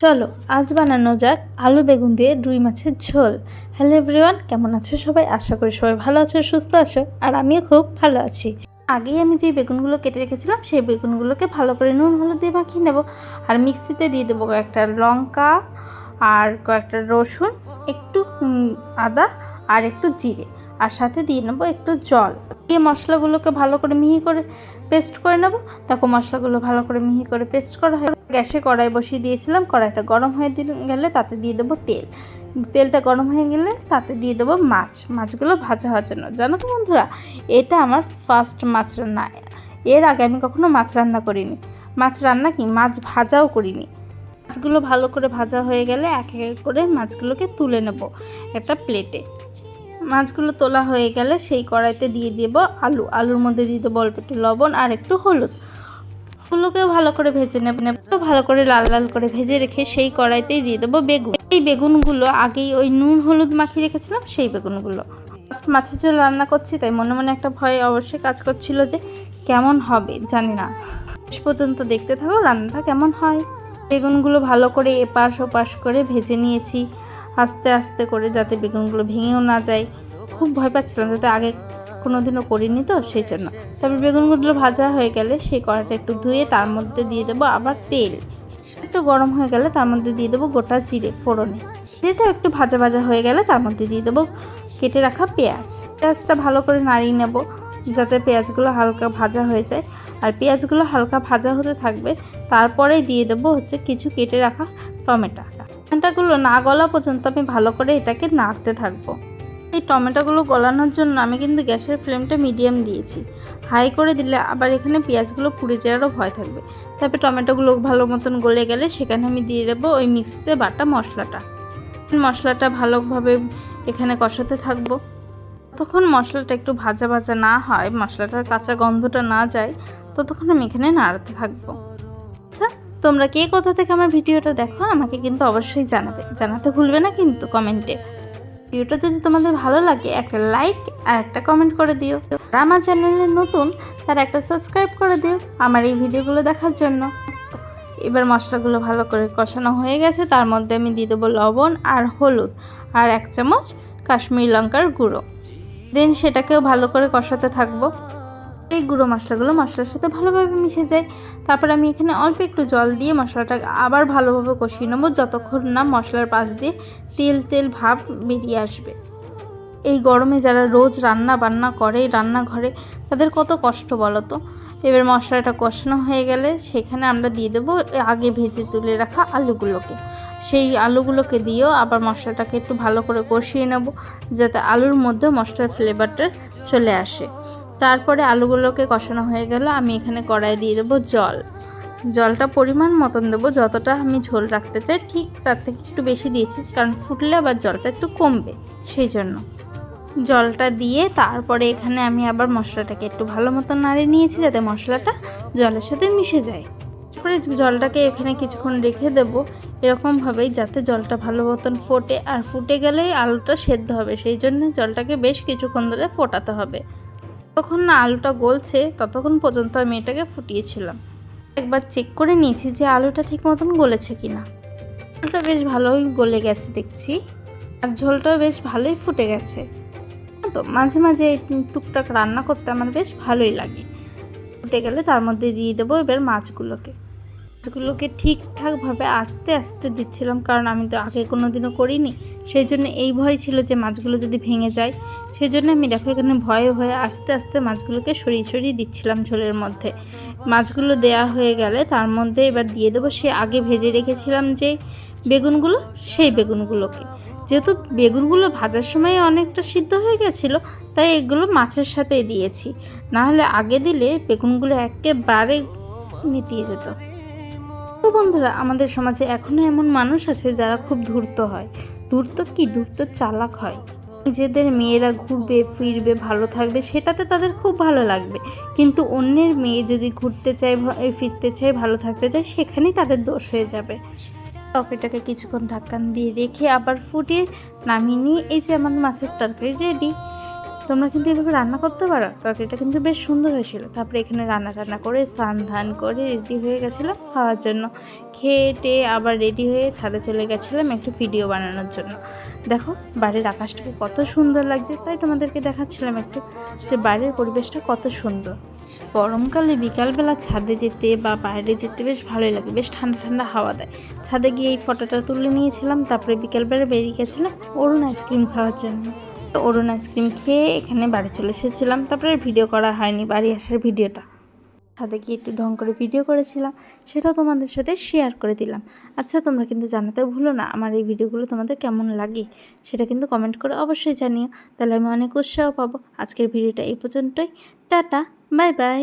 চলো, আজ বানানো যাক আলু বেগুন দিয়ে রুই মাছের ঝোল। হ্যালো এভরিওয়ান, কেমন আছো সবাই? আশা করি সবাই ভালো আছো, সুস্থ আছো, আর আমিও খুব ভালো আছি। আগেই আমি যে বেগুনগুলো কেটে রেখেছিলাম, সেই বেগুনগুলোকে ভালো করে নুন, হলুদ দিয়ে মাখিয়ে নেব। আর মিক্সিতে দিয়ে দেবো কয়েকটা লঙ্কা আর কয়েকটা রসুন, একটু আদা আর একটু জিরে। আর সাথে দিয়ে নেব একটু জল। দিয়ে মশলাগুলোকে ভালো করে মিহি করে পেস্ট করে নেব। দেখো মশলাগুলো ভালো করে মিহি করে পেস্ট করা হয় গ্যাসে কড়াই বসিয়ে দিয়েছিলাম, কড়াইটা গরম হয়ে গেলে তাতে দিয়ে দেবো তেল। তেলটা গরম হয়ে গেলে তাতে দিয়ে দেবো মাছ। মাছগুলো ভাজা হওয়ার জন্য। জানো তো বন্ধুরা, এটা আমার ফার্স্ট মাছ রান্না। এর আগে আমি কখনো মাছ রান্না করিনি। মাছ রান্না কি? মাছ ভাজাও করিনি। মাছগুলো ভালো করে ভাজা হয়ে গেলে এক এক করে মাছগুলোকে তুলে নেব একটা প্লেটে। মাছগুলো তোলা হয়ে গেলে সেই কড়াইতে দিয়ে দেব আলু। আলুর মধ্যে দিয়ে দেবো অল্প একটু লবণ আর একটু হলুদ। ফুলকে ভালো করে ভেজে নেব। ভালো করে লাল লাল করে ভেজে রেখে সেই কড়াইতেই দিয়ে দেবো বেগুন। এই বেগুনগুলো আগেই ওই নুন হলুদ মাখিয়ে রেখেছিলাম, সেই বেগুনগুলো। ফার্স্ট মাছের ঝোল রান্না করছি, তাই মনে মনে একটা ভয় অবশ্যই কাজ করছিল যে কেমন হবে, জানি না। শেষ পর্যন্ত দেখতে থাকো রান্নাটা কেমন হয়। বেগুনগুলো ভালো করে এপাশ ওপাশ করে ভেজে নিয়েছি, আস্তে আস্তে করে যাতে বেগুনগুলো ভেঙেও না যায়। খুব ভয় পাচ্ছিলাম যাতে আগে কোনোদিনও করিনি তো, সেই জন্য। তারপর বেগুনগুলো ভাজা হয়ে গেলে সেই কড়াটা একটু ধুয়ে তার মধ্যে দিয়ে দেবো আবার তেল। একটু গরম হয়ে গেলে তার মধ্যে দিয়ে দেবো গোটা জিরে, ফোড়নে। জিরেটা একটু ভাজা ভাজা হয়ে গেলে তার মধ্যে দিয়ে দেবো কেটে রাখা পেঁয়াজ। পেঁয়াজটা ভালো করে নাড়িয়ে নেব যাতে পেঁয়াজগুলো হালকা ভাজা হয়ে যায়। আর পেঁয়াজগুলো হালকা ভাজা হতে থাকবে, তারপরেই দিয়ে দেবো হচ্ছে কিছু কেটে রাখা টমেটো টমেটোগুলো না গলা পর্যন্ত আমি ভালো করে এটাকে নাড়তে থাকব। এই টমেটোগুলো গলানোর জন্য আমি কিন্তু গ্যাসের ফ্লেমটা মিডিয়াম দিয়েছি। হাই করে দিলে আবার এখানে পেঁয়াজগুলো পুড়ে যাওয়ারও ভয় থাকবে। তারপরে টমেটোগুলো ভালো মতন গলে গেলে সেখানে আমি দিয়ে দেবো ওই মিক্সিতে বাটা মশলাটা। মশলাটা ভালোভাবে এখানে কষাতে থাকব। ততক্ষণ মশলাটা একটু ভাজা ভাজা না হয়, মশলাটার কাঁচা গন্ধটা না যায়, ততক্ষণ আমি এখানে নাড়াতে থাকব। আচ্ছা তোমরা কে কোথা থেকে আমার ভিডিওটা দেখো আমাকে কিন্তু অবশ্যই জানাবে। জানাতে ভুলবে না কিন্তু কমেন্টে। ভিডিওটা যদি তোমাদের ভালো লাগে, একটা লাইক আর একটা কমেন্ট করে দিও। আর আমার চ্যানেলে নতুন, তার একটা সাবস্ক্রাইব করে দিও আমার এই ভিডিওগুলো দেখার জন্য। এবার মশলাগুলো ভালো করে কষানো হয়ে গেছে, তার মধ্যে আমি দিয়ে দেবো লবণ আর হলুদ আর এক চামচ কাশ্মীর লঙ্কার গুঁড়ো। দেন সেটাকেও ভালো করে কষাতে থাকব। এই গুঁড়ো মশলাগুলো মশলার সাথে ভালোভাবে মিশে যায়। তারপর আমি এখানে অল্প একটু জল দিয়ে মশলাটা আবার ভালোভাবে কষিয়ে নেব যতক্ষণ না মশলার পাশ দিয়ে তেল তেল ভাব বেরিয়ে আসবে। এই গরমে যারা রোজ রান্না বান্না করে রান্নাঘরে, তাদের কত কষ্ট বলো তো? এবার মশলাটা কষানো হয়ে গেলে সেখানে আমরা দিয়ে দেবো আগে ভেজে তুলে রাখা আলুগুলোকে। সেই আলুগুলোকে দিয়েও আবার মশলাটাকে একটু ভালো করে কষিয়ে নেব যাতে আলুর মধ্যে মশলার ফ্লেভারটা চলে আসে। তারপরে আলুগুলোকে কষানো হয়ে গেল। আমি এখানে কড়াই দিয়ে দেবো জল। জলটা পরিমাণ মতন দেবো, যতটা আমি ঝোল রাখতে চাই, ঠিক তার থেকে একটু বেশি দিয়েছি, কারণ ফুটলে আবার জলটা একটু কমবে সেই জন্য। জলটা দিয়ে তারপরে এখানে আমি আবার মশলাটাকে একটু ভালো মতো নাড়িয়ে নিয়েছি, যাতে মশলাটা জলের সাথে মিশে যায়। তারপরে জলটাকে এখানে কিছুক্ষণ রেখে দেব এরকমভাবেই, যাতে জলটা ভালো মতন ফোটে। আর ফুটে গেলেই আলুটা সেদ্ধ হবে, সেই জন্য জলটাকে বেশ কিছুক্ষণ ধরে ফোটাতে হবে। যতক্ষণ না আলুটা গলছে, ততক্ষণ পর্যন্ত আমি এটাকে ফুটিয়েছিলাম। একবার চেক করে নিয়েছি যে আলুটা ঠিক মতন গলেছে কি না আলুটা বেশ ভালোই গলে গেছে দেখছি, আর ঝোলটাও বেশ ভালোই ফুটে গেছে। তো, মাঝে মাঝে টুকটাক রান্না করতে আমার বেশ ভালোই লাগে। ফুটে গেলে তার মধ্যে দিয়ে দেবো এবার মাছগুলোকে। মাছগুলোকে ঠিকঠাকভাবে আস্তে আস্তে দিচ্ছিলাম, কারণ আমি তো আগে কোনো দিনও করিনি। সেই জন্য এই ভয় ছিল যে মাছগুলো যদি ভেঙে যায় সেই জন্য আমি দেখো এখানে ভয়ে ভয়ে আস্তে আস্তে মাছগুলোকে সরিয়ে সরিয়ে দিচ্ছিলাম ঝোলের মধ্যে। মাছগুলো দেয়া হয়ে গেলে তার মধ্যে এবার দিয়ে দেবো, সে আগে ভেজে রেখেছিলাম যে বেগুনগুলো, সেই বেগুনগুলোকে। যেহেতু বেগুনগুলো ভাজার সময় অনেকটা সিদ্ধ হয়ে গেছিল, তাই এগুলো মাছের সাথেই দিয়েছি। নাহলে আগে দিলে বেগুনগুলো একেবারে মিটিয়ে যেত। তো বন্ধুরা, আমাদের সমাজে এখনও এমন মানুষ আছে যারা খুব ধূর্ত হয়। ধূর্ত কি? ধূর্ত চালাক হয়। নিজেদের মেয়েরা ঘুরবে, ফিরবে, ভালো থাকবে, সেটাতে তাদের খুব ভালো লাগবে। কিন্তু অন্যের মেয়ে যদি ঘুরতে চায় ফিরতে চায়, ভালো থাকতে চায়, সেখানেই তাদের দোষ হয়ে যাবে। টকেটাকে কিছুক্ষণ ঢাক্কান দিয়ে রেখে আবার ফুটিয়ে নামিয়ে নিয়ে এই যে আমার মাছের তরকারি রেডি। তোমরা কিন্তু এভাবে রান্না করতে পারো। তরকারিটা কিন্তু বেশ সুন্দর হয়েছিল। তারপরে এখানে রান্না টান্না করে স্নান ধান করে রেডি হয়ে গেছিলাম খাওয়ার জন্য। খেয়ে টেয়ে আবার রেডি হয়ে ছাদে চলে গেছিলাম একটু ভিডিও বানানোর জন্য। দেখো, বাড়ির আকাশটাকে কত সুন্দর লাগছে। তাই তোমাদেরকে দেখাচ্ছিলাম একটু যে বাইরের পরিবেশটা কত সুন্দর। গরমকালে বিকালবেলা ছাদে যেতে বা বাইরে যেতে বেশ ভালোই লাগে। বেশ ঠান্ডা ঠান্ডা হাওয়া দেয়। ছাদে গিয়ে এই ফটোটা তুলে নিয়েছিলাম। তারপরে বিকালবেলা বেরিয়ে গেছিলাম অরুণ আইসক্রিম খাওয়ার জন্য। অরুণ আইসক্রিম খেয়ে এখানে বাড়ি চলে এসেছিলাম। তারপরে ভিডিও করা হয়নি, বাড়ি আসার ভিডিওটা। সাথে কি একটু ঢং করে ভিডিও করেছিলাম, সেটাও তোমাদের সাথে শেয়ার করে দিলাম। আচ্ছা তোমরা কিন্তু জানাতে ভুলো না আমার এই ভিডিওগুলো তোমাদের কেমন লাগে, সেটা কিন্তু কমেন্ট করে অবশ্যই জানিও। তাহলে আমি অনেক উৎসাহ পাবো। আজকের ভিডিওটা এই পর্যন্তই। Tata bye bye